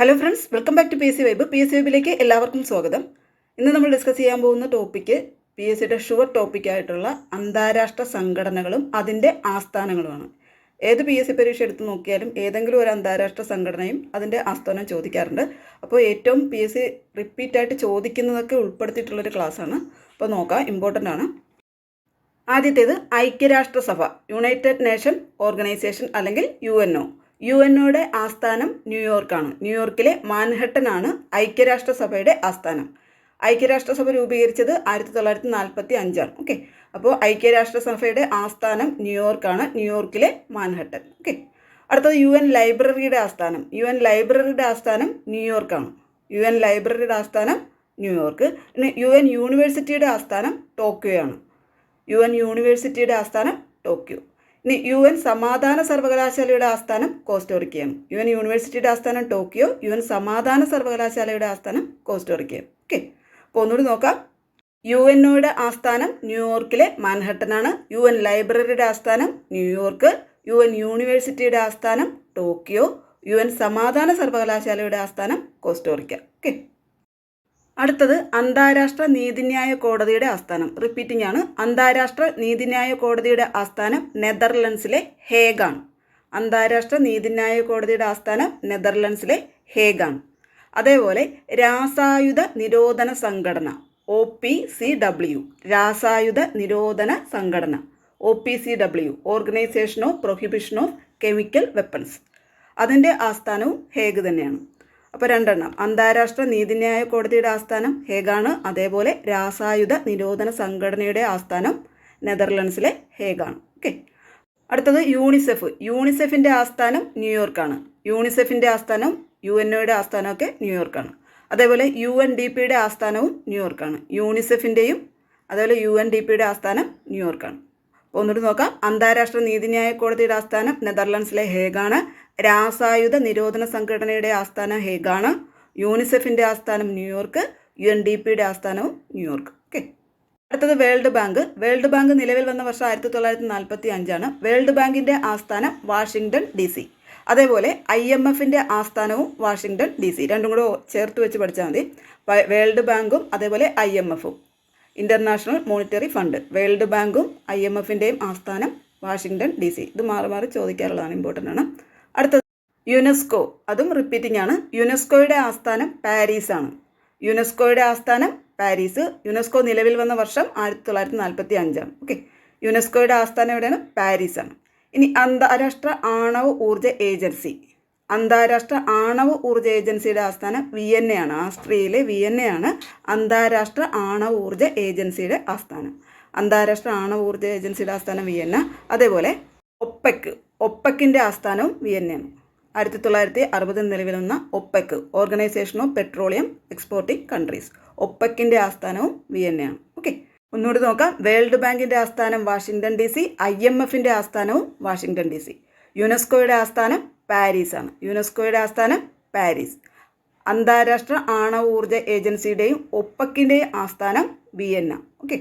Hello friends welcome back to P S C vibe P S C വൈബിലേക്ക് എല്ലാവർക്കും സ്വാഗതം. ഇന്ന് നമ്മൾ ഡിസ്കസ് ചെയ്യാൻ പോകുന്ന ടോപ്പിക്ക് പി എസ് സിയുടെ ഷുവർ ടോപ്പിക്കായിട്ടുള്ള അന്താരാഷ്ട്ര സംഘടനകളും അതിന്റെ ആസ്ഥാനങ്ങളുമാണ്. ഏത് പി എസ് സി പരീക്ഷ എടുത്ത് നോക്കിയാലും ഏതെങ്കിലും ഒരു അന്താരാഷ്ട്ര സംഘടനയും അതിന്റെ ആസ്ഥാനം ചോദിക്കാറുണ്ട്. അപ്പോൾ ഏറ്റവും പി എസ് സി റിപ്പീറ്റായിട്ട് ചോദിക്കുന്നതൊക്കെ ഉൾപ്പെടുത്തിയിട്ടുള്ളൊരു ക്ലാസ്സാണ് അപ്പോൾ നോക്കാം ഇമ്പോർട്ടന്റ് ആണ്. ആദ്യത്തേത് ഐക്യരാഷ്ട്രസഭ യുണൈറ്റഡ് നേഷൻ ഓർഗനൈസേഷൻ അല്ലെങ്കിൽ U N O U N ഒയുടെ ആസ്ഥാനം ന്യൂയോർക്കാണ്. ന്യൂയോർക്കിലെ മാൻഹട്ടനാണ് ഐക്യരാഷ്ട്രസഭയുടെ ആസ്ഥാനം. ഐക്യരാഷ്ട്രസഭ രൂപീകരിച്ചത് ആയിരത്തി തൊള്ളായിരത്തി നാൽപ്പത്തി അഞ്ചാണ് ഓക്കെ. അപ്പോൾ ഐക്യരാഷ്ട്രസഭയുടെ ആസ്ഥാനം ന്യൂയോർക്കാണ് ന്യൂയോർക്കിലെ മാൻഹട്ടൻ. ഓക്കെ. അടുത്തത് യു എൻ ലൈബ്രറിയുടെ ആസ്ഥാനം. യു എൻ ലൈബ്രറിയുടെ ആസ്ഥാനം ന്യൂയോർക്കാണ്. യു എൻ ലൈബ്രറിയുടെ ആസ്ഥാനം ന്യൂയോർക്ക്. പിന്നെ യു എൻ യൂണിവേഴ്സിറ്റിയുടെ ആസ്ഥാനം ടോക്കിയോ ആണ് യു എൻ യൂണിവേഴ്സിറ്റിയുടെ ആസ്ഥാനം ടോക്കിയോ. യു എൻ സമാധാന സർവകലാശാലയുടെ ആസ്ഥാനം കോസ്റ്റോറിക്കയാണ്. യു എൻ യൂണിവേഴ്സിറ്റിയുടെ ആസ്ഥാനം ടോക്കിയോ യു എൻ സമാധാന സർവകലാശാലയുടെ ആസ്ഥാനം കോസ്റ്റോറിക്കയാണ്. ഓക്കെ. അപ്പോൾ ഒന്നുകൂടി നോക്കാം. യു എൻ ഒയുടെ ആസ്ഥാനം ന്യൂയോർക്കിലെ മാൻഹട്ടനാണ്. യു എൻ ലൈബ്രറിയുടെ ആസ്ഥാനം ന്യൂയോർക്ക്. യു എൻ യൂണിവേഴ്സിറ്റിയുടെ ആസ്ഥാനം ടോക്കിയോ. യു എൻ സമാധാന സർവകലാശാലയുടെ ആസ്ഥാനം കോസ്റ്റോറിക്ക. ഓക്കെ. അടുത്തത് അന്താരാഷ്ട്ര നീതിന്യായ കോടതിയുടെ ആസ്ഥാനം. റിപ്പീറ്റിംഗ് ആണ് അന്താരാഷ്ട്ര നീതിന്യായ കോടതിയുടെ ആസ്ഥാനം നെതർലൻഡ്സിലെ ഹേഗാണ് അന്താരാഷ്ട്ര നീതിന്യായ കോടതിയുടെ ആസ്ഥാനം നെതർലൻഡ്സിലെ ഹേഗാണ് അതേപോലെ രാസായുധ നിരോധന സംഘടന ഒ പി സി ഡബ്ല്യു. രാസായുധ നിരോധന സംഘടന O P C W. Organisation of prohibition of chemical weapons. അതിന്റെ ആസ്ഥാനവും ഹേഗ് തന്നെയാണ്. അപ്പോൾ രണ്ടെണ്ണം. അന്താരാഷ്ട്ര നീതിന്യായ കോടതിയുടെ ആസ്ഥാനം ഹേഗാണ്. അതേപോലെ രാസായുധ നിരോധന സംഘടനയുടെ ആസ്ഥാനം നെതർലൻഡ്സിലെ ഹേഗാണ്. ഓക്കെ. അടുത്തത് യൂണിസെഫ്. യൂണിസെഫിന്റെ ആസ്ഥാനം ന്യൂയോർക്കാണ്. യൂണിസെഫിന്റെ ആസ്ഥാനം യു എൻ ഒയുടെ ആസ്ഥാനമൊക്കെ ന്യൂയോർക്കാണ്. അതേപോലെ യു എൻ ഡി പിയുടെ ആസ്ഥാനവും ന്യൂയോർക്കാണ്. യൂണിസെഫിന്റെയും അതേപോലെ യു എൻ ഡി പിയുടെ ആസ്ഥാനം ന്യൂയോർക്കാണ്. ഒന്നുകൂടി നോക്കാം. അന്താരാഷ്ട്ര നീതിന്യായ കോടതിയുടെ ആസ്ഥാനം നെതർലൻഡ്സിലെ ഹേഗാണ്. രാസായുധ നിരോധന സംഘടനയുടെ ആസ്ഥാനം ഹേഗാണ് യൂണിസെഫിന്റെ ആസ്ഥാനം ന്യൂയോർക്ക് യു എൻ ഡി പിയുടെ ആസ്ഥാനവും ന്യൂയോർക്ക്. ഓക്കെ അടുത്തത് വേൾഡ് ബാങ്ക്. വേൾഡ് ബാങ്ക് നിലവിൽ വന്ന വർഷം ആയിരത്തി തൊള്ളായിരത്തി നാൽപ്പത്തി അഞ്ചാണ് വേൾഡ് ബാങ്കിന്റെ ആസ്ഥാനം വാഷിംഗ്ടൺ ഡി സി. അതേപോലെ ഐ എം എഫിന്റെ ആസ്ഥാനവും വാഷിംഗ്ടൺ ഡി സി. രണ്ടും കൂടെ ചേർത്ത് വെച്ച് പഠിച്ചാൽ മതി. വേൾഡ് ബാങ്കും അതേപോലെ ഐ എം എഫും. International monetary fund. വേൾഡ് ബാങ്കും ഐ എം എഫിന്റെയും ആസ്ഥാനം വാഷിംഗ്ടൺ ഡി സി. ഇത് മാറി മാറി ചോദിക്കാറുള്ളതാണ് ഇമ്പോർട്ടന്റ് ആണ്. അടുത്തത് യുനെസ്കോ. അതും റിപ്പീറ്റിംഗ് ആണ്. യുനെസ്കോയുടെ ആസ്ഥാനം പാരീസ് ആണ് യുനെസ്കോയുടെ ആസ്ഥാനം പാരീസ്. യുനെസ്കോ നിലവിൽ വന്ന വർഷം ആയിരത്തി തൊള്ളായിരത്തി നാൽപ്പത്തി അഞ്ചാണ് ഓക്കെ യുനെസ്കോയുടെ ആസ്ഥാനം എവിടെയാണ്? പാരീസ് ആണ് ഇനി അന്താരാഷ്ട്ര ആണവ ഊർജ ഏജൻസി. അന്താരാഷ്ട്ര ആണവ ഊർജ ഏജൻസിയുടെ ആസ്ഥാനം വിയന്നയാണ്. ആസ്ട്രിയയിലെ ആണ് അന്താരാഷ്ട്ര ആണവ ഊർജ ഏജൻസിയുടെ ആസ്ഥാനം. അന്താരാഷ്ട്ര ആണവ ഊർജ ഏജൻസിയുടെ ആസ്ഥാനം വിയന്ന. അതേപോലെ ഒപ്പക്ക് ഒപ്പക്കിന്റെ ആസ്ഥാനവും വിയന്നയാണ്. ആയിരത്തി തൊള്ളായിരത്തി അറുപതിൽ നിലവിൽ വന്ന OPEC organisation of petroleum exporting countries ഒപ്പക്കിന്റെ ആസ്ഥാനവും വിയന്നയാണ്. ഓക്കെ ഒന്നുകൂടി നോക്കാം. വേൾഡ് ബാങ്കിന്റെ ആസ്ഥാനം Washington D C I M എഫിന്റെ ആസ്ഥാനവും വാഷിങ്ടൺ ഡി സി. യുനെസ്കോയുടെ ആസ്ഥാനം പാരീസാണ്. യുനെസ്കോയുടെ ആസ്ഥാനം പാരീസ്. അന്താരാഷ്ട്ര ആണവ ഊർജ ഏജൻസിയുടെയും ഒപ്പക്കിന്റെയും ആസ്ഥാനം വിയന്ന. ഓക്കെ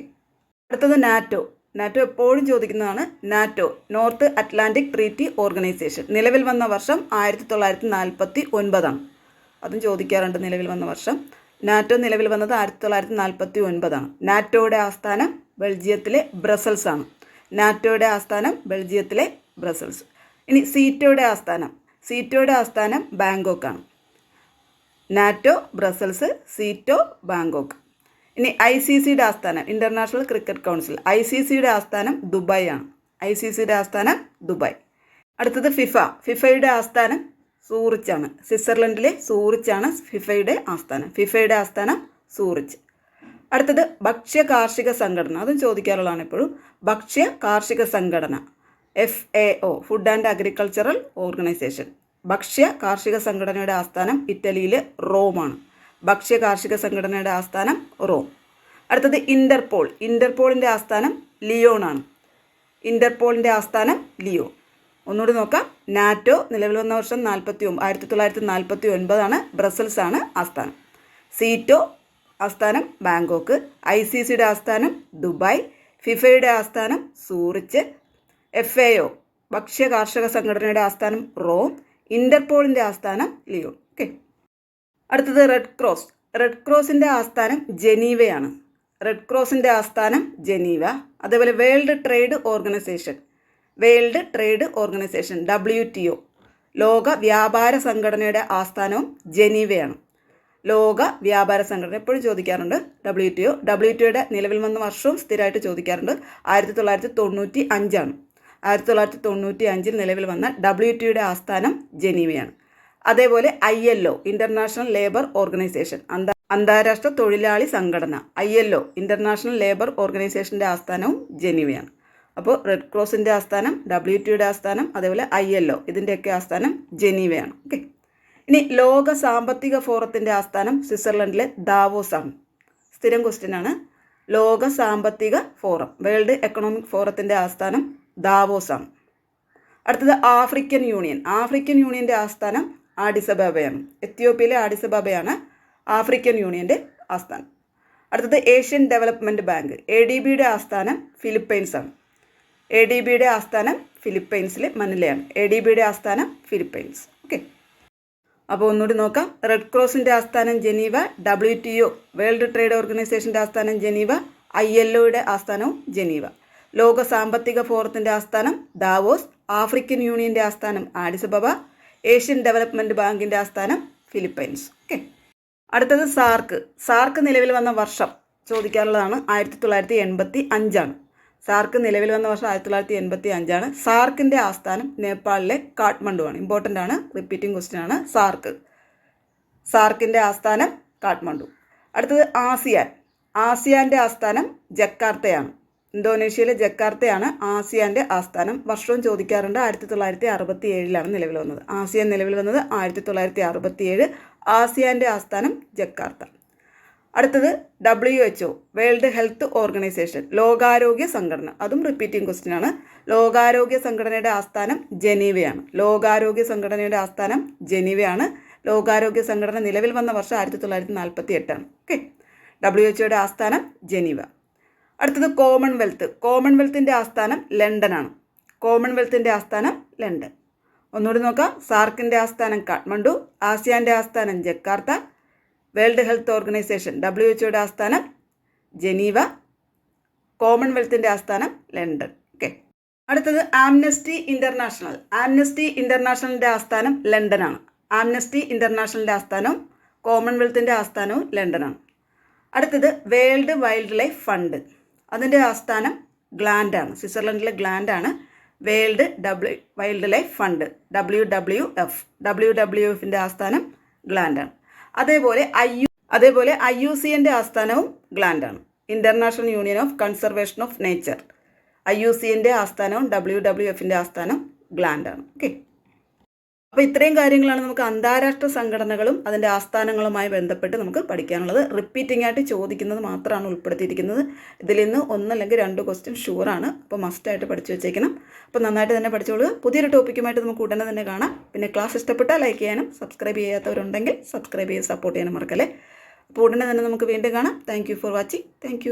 അടുത്തത് നാറ്റോ. നാറ്റോ എപ്പോഴും ചോദിക്കുന്നതാണ് NATO north Atlantic treaty organisation. നിലവിൽ വന്ന വർഷം ആയിരത്തി തൊള്ളായിരത്തി നാൽപ്പത്തി ഒൻപതാണ് അതും ചോദിക്കാറുണ്ട് നിലവിൽ വന്ന വർഷം. നാറ്റോ നിലവിൽ വന്നത് ആയിരത്തി തൊള്ളായിരത്തി നാൽപ്പത്തി ഒൻപതാണ് നാറ്റോയുടെ ആസ്ഥാനം ബെൽജിയത്തിലെ ബ്രസൽസ് ആണ്. നാറ്റോയുടെ ആസ്ഥാനം ബെൽജിയത്തിലെ ബ്രസൽസ്. ഇനി സീറ്റോയുടെ ആസ്ഥാനം. സീറ്റോയുടെ ആസ്ഥാനം ബാങ്കോക്കാണ്. NATO Brussels SEATO Bangkok. ഇനി ഐ സി സിയുടെ ആസ്ഥാനം international cricket council I C സിയുടെ ആസ്ഥാനം ദുബായ് ആണ് ഐ സി സിയുടെ ആസ്ഥാനം ദുബായ്. അടുത്തത് ഫിഫ. ഫിഫയുടെ ആസ്ഥാനം സൂറിച്ചാണ്. സ്വിറ്റ്സർലൻഡിലെ സൂറിച്ചാണ് ഫിഫയുടെ ആസ്ഥാനം. ഫിഫയുടെ ആസ്ഥാനം സൂറിച്ച്. അടുത്തത് ഭക്ഷ്യ കാർഷിക സംഘടന. അതും ചോദിക്കാറുള്ളതാണ് എപ്പോഴും ഭക്ഷ്യ കാർഷിക സംഘടന F A O food and agricultural organisation ഭക്ഷ്യ കാർഷിക സംഘടനയുടെ ആസ്ഥാനം ഇറ്റലിയിലെ റോമാണ്. ഭക്ഷ്യ കാർഷിക സംഘടനയുടെ ആസ്ഥാനം റോം. അടുത്തത് ഇന്റർപോൾ ഇന്റർപോളിന്റെ ആസ്ഥാനം ലിയോണാണ് ഇന്റർപോളിന്റെ ആസ്ഥാനം ലിയോ ഒന്നുകൂടി നോക്കാം. നാറ്റോ നിലവിൽ വന്ന വർഷം നാൽപ്പത്തി ആയിരത്തി തൊള്ളായിരത്തി നാൽപ്പത്തി ഒൻപതാണ് ബ്രസൽസ് ആണ് ആസ്ഥാനം. സീറ്റോ ആസ്ഥാനം ബാങ്കോക്ക്. ഐ സി സിയുടെ ആസ്ഥാനം ദുബായ്. ഫിഫയുടെ ആസ്ഥാനം സൂറിച്ച്. എഫ് എ ഒ ഭക്ഷ്യ കാർഷിക സംഘടനയുടെ ആസ്ഥാനം റോം. ഇന്റർപോളിന്റെ ആസ്ഥാനം ലിയോ ഓക്കെ. അടുത്തത് റെഡ് ക്രോസ് റെഡ് ക്രോസിന്റെ ആസ്ഥാനം ജനീവയാണ്. റെഡ് ക്രോസിന്റെ ആസ്ഥാനം ജനീവ. അതേപോലെ world trade organisation world trade organisation W T O ലോക വ്യാപാര സംഘടനയുടെ ആസ്ഥാനവും ജനീവയാണ്. ലോക വ്യാപാര സംഘടന എപ്പോഴും ചോദിക്കാറുണ്ട് W T O W T ഒയുടെ നിലവിൽ വന്ന വർഷവും സ്ഥിരമായിട്ട് ചോദിക്കാറുണ്ട്. ആയിരത്തി തൊള്ളായിരത്തി തൊണ്ണൂറ്റി അഞ്ചാണ് ആയിരത്തി തൊള്ളായിരത്തി തൊണ്ണൂറ്റി അഞ്ചിൽ നിലവിൽ വന്ന ഡബ്ല്യു ടി ഒയുടെ ആസ്ഥാനം ജനീവയാണ്. അതേപോലെ I L O international labour organisation അന്താ അന്താരാഷ്ട്ര തൊഴിലാളി സംഘടന I L O international labour ഓർഗനൈസേഷന്റെ ആസ്ഥാനവും ജനീവയാണ്. അപ്പോൾ റെഡ് ക്രോസിന്റെ ആസ്ഥാനം ഡബ്ല്യു ടിയുടെ ആസ്ഥാനം അതേപോലെ ഐ എൽ ഒ ഇതിന്റെയൊക്കെ ആസ്ഥാനം ജനീവയാണ്. ഓക്കെ? ഇനി ലോക സാമ്പത്തിക ഫോറത്തിന്റെ ആസ്ഥാനം സ്വിറ്റ്സർലൻഡിലെ ദാവോസ് ആണ്. സ്ഥിരം ക്വസ്റ്റ്യൻ ആണ്. ലോക സാമ്പത്തിക ഫോറം വേൾഡ് എക്കണോമിക് ഫോറത്തിന്റെ ആസ്ഥാനം ദാവോസ് ആണ്. അടുത്തത് ആഫ്രിക്കൻ യൂണിയൻ ആഫ്രിക്കൻ യൂണിയന്റെ ആസ്ഥാനം ആഡിസബാബയാണ്. എത്യോപ്യയിലെ ആഡിസബാബയാണ് ആഫ്രിക്കൻ യൂണിയന്റെ ആസ്ഥാനം. അടുത്തത് Asian development bank. A D ബിയുടെ ആസ്ഥാനം ഫിലിപ്പൈൻസ് ആണ് എ ഡി ബിയുടെ ആസ്ഥാനം ഫിലിപ്പൈൻസിൽ മനിലയാണ്. എ ഡി ബിയുടെ ആസ്ഥാനം ഫിലിപ്പൈൻസ്. ഓക്കെ. അപ്പോൾ ഒന്നുകൂടി നോക്കാം. റെഡ് ക്രോസിന്റെ ആസ്ഥാനം Geneva W T O world trade ഓർഗനൈസേഷന്റെ ആസ്ഥാനം ജനീവ ഐ എൽ ഒയുടെ ആസ്ഥാനവും ജനീവ. ലോക സാമ്പത്തിക ഫോറത്തിന്റെ ആസ്ഥാനം ദാവോസ് ആഫ്രിക്കൻ യൂണിയന്റെ ആസ്ഥാനം ആഡിസബബ ഏഷ്യൻ ഡെവലപ്മെന്റ് ബാങ്കിന്റെ ആസ്ഥാനം ഫിലിപ്പൈൻസ്. ഓക്കെ. അടുത്തത് സാർക്ക്. സാർക്ക് നിലവിൽ വന്ന വർഷം ചോദിക്കാനുള്ളതാണ് ആയിരത്തി തൊള്ളായിരത്തി എൺപത്തി അഞ്ചാണ് സാർക്ക് നിലവിൽ വന്ന വർഷം ആയിരത്തി തൊള്ളായിരത്തി എൺപത്തി അഞ്ചാണ് സാർക്കിന്റെ ആസ്ഥാനം നേപ്പാളിലെ കാഠ്മണ്ഡു ആണ് ഇമ്പോർട്ടന്റ് ആണ്. റിപ്പീറ്റിംഗ് ക്വസ്റ്റ്യൻ ആണ്. സാർക്ക്. സാർക്കിന്റെ ആസ്ഥാനം കാഠ്മണ്ഡു. അടുത്തത് ആസിയാൻ. ആസിയാന്റെ ആസ്ഥാനം ജക്കാർത്തയാണ്. ഇന്തോനേഷ്യയിലെ ജക്കാർത്തയാണ് ആസിയാന്റെ ആസ്ഥാനം. വർഷവും ചോദിക്കാറുണ്ട് ആയിരത്തി തൊള്ളായിരത്തി അറുപത്തി ഏഴിലാണ് നിലവിൽ വന്നത്. ആസിയാൻ നിലവിൽ വന്നത് ആയിരത്തി തൊള്ളായിരത്തി അറുപത്തി ഏഴ് ആസിയാന്റെ ആസ്ഥാനം ജക്കാർത്ത. അടുത്തത് W H O world health organisation ലോകാരോഗ്യ സംഘടന. അതും റിപ്പീറ്റിംഗ് ക്വസ്റ്റ്യൻ ആണ്. ലോകാരോഗ്യ സംഘടനയുടെ ആസ്ഥാനം ജനീവയാണ്. ലോകാരോഗ്യ സംഘടനയുടെ ആസ്ഥാനം ജനീവയാണ്. ലോകാരോഗ്യ സംഘടന നിലവിൽ വന്ന വർഷം ആയിരത്തി തൊള്ളായിരത്തി നാൽപ്പത്തി എട്ടാണ് ഓക്കെ. ഡബ്ല്യു എച്ച് ഒയുടെ ആസ്ഥാനം ജനീവ. അടുത്തത് കോമൺവെൽത്ത് കോമൺവെൽത്തിന്റെ ആസ്ഥാനം ലണ്ടനാണ് കോമൺവെൽത്തിന്റെ ആസ്ഥാനം ലണ്ടൻ ഒന്നുകൂടി നോക്കാം. സാർക്കിന്റെ ആസ്ഥാനം കാഠ്മണ്ഡു ആസിയാന്റെ ആസ്ഥാനം Jakarta world health organisation W എച്ച്ഒയുടെ ആസ്ഥാനം ജനീവ കോമൺവെൽത്തിന്റെ ആസ്ഥാനം ലണ്ടൻ ഓക്കെ അടുത്തത് ആംനസ്റ്റി ഇന്റർനാഷണൽ ആംനസ്റ്റി ഇന്റർനാഷണലിന്റെ ആസ്ഥാനം ലണ്ടനാണ് ആംനസ്റ്റി ഇന്റർനാഷണലിന്റെ ആസ്ഥാനവും കോമൺവെൽത്തിന്റെ ആസ്ഥാനവും ലണ്ടനാണ് അടുത്തത് വേൾഡ് വൈൽഡ് ലൈഫ് ഫണ്ട് അതിന്റെ ആസ്ഥാനം ഗ്ലാൻഡാണ് സ്വിറ്റ്സർലൻഡിലെ ഗ്ലാൻഡാണ് world W wild life fund W W F. W W എഫിന്റെ ആസ്ഥാനം ഗ്ലാൻഡാണ് അതേപോലെ ഐ യു അതേപോലെ ഐ യു സി എന്റെ ആസ്ഥാനവും ഗ്ലാൻഡാണ് international union of conservation of nature. I U C എന്റെ ആസ്ഥാനവും ഡബ്ല്യു ഡബ്ല്യു എഫിന്റെ ആസ്ഥാനം ഗ്ലാൻഡാണ് ഓക്കെ. അപ്പോൾ ഇത്രയും കാര്യങ്ങളാണ് നമുക്ക് അന്താരാഷ്ട്ര സംഘടനകളും അതിന്റെ ആസ്ഥാനങ്ങളുമായി ബന്ധപ്പെട്ട് നമുക്ക് പഠിക്കാനുള്ളത്. റിപ്പീറ്റിംഗ് ആയിട്ട് ചോദിക്കുന്നത് മാത്രമാണ് ഉൾപ്പെടുത്തിയിരിക്കുന്നത്. ഇതിൽ നിന്ന് ഒന്നല്ലെങ്കിൽ രണ്ട് ക്വസ്റ്റ്യൻ ഷുവറാണ് അപ്പോൾ മസ്റ്റായിട്ട് പഠിച്ചു വെച്ചേക്കണം. അപ്പോൾ നന്നായിട്ട് തന്നെ പഠിച്ചോളുക. പുതിയൊരു ടോപ്പിക്കുമായിട്ട് നമുക്ക് ഉടനെ തന്നെ കാണാം. പിന്നെ ക്ലാസ് ഇഷ്ടപ്പെട്ടാൽ ലൈക്ക് ചെയ്യാനും സബ്സ്ക്രൈബ് ചെയ്യാത്തവരുണ്ടെങ്കിൽ സബ്സ്ക്രൈബ് ചെയ്ത് സപ്പോർട്ട് ചെയ്യാനും മറക്കല്ലേ. അപ്പോൾ ഉടനെ തന്നെ നമുക്ക് വീണ്ടും കാണാം. Thank for watching thank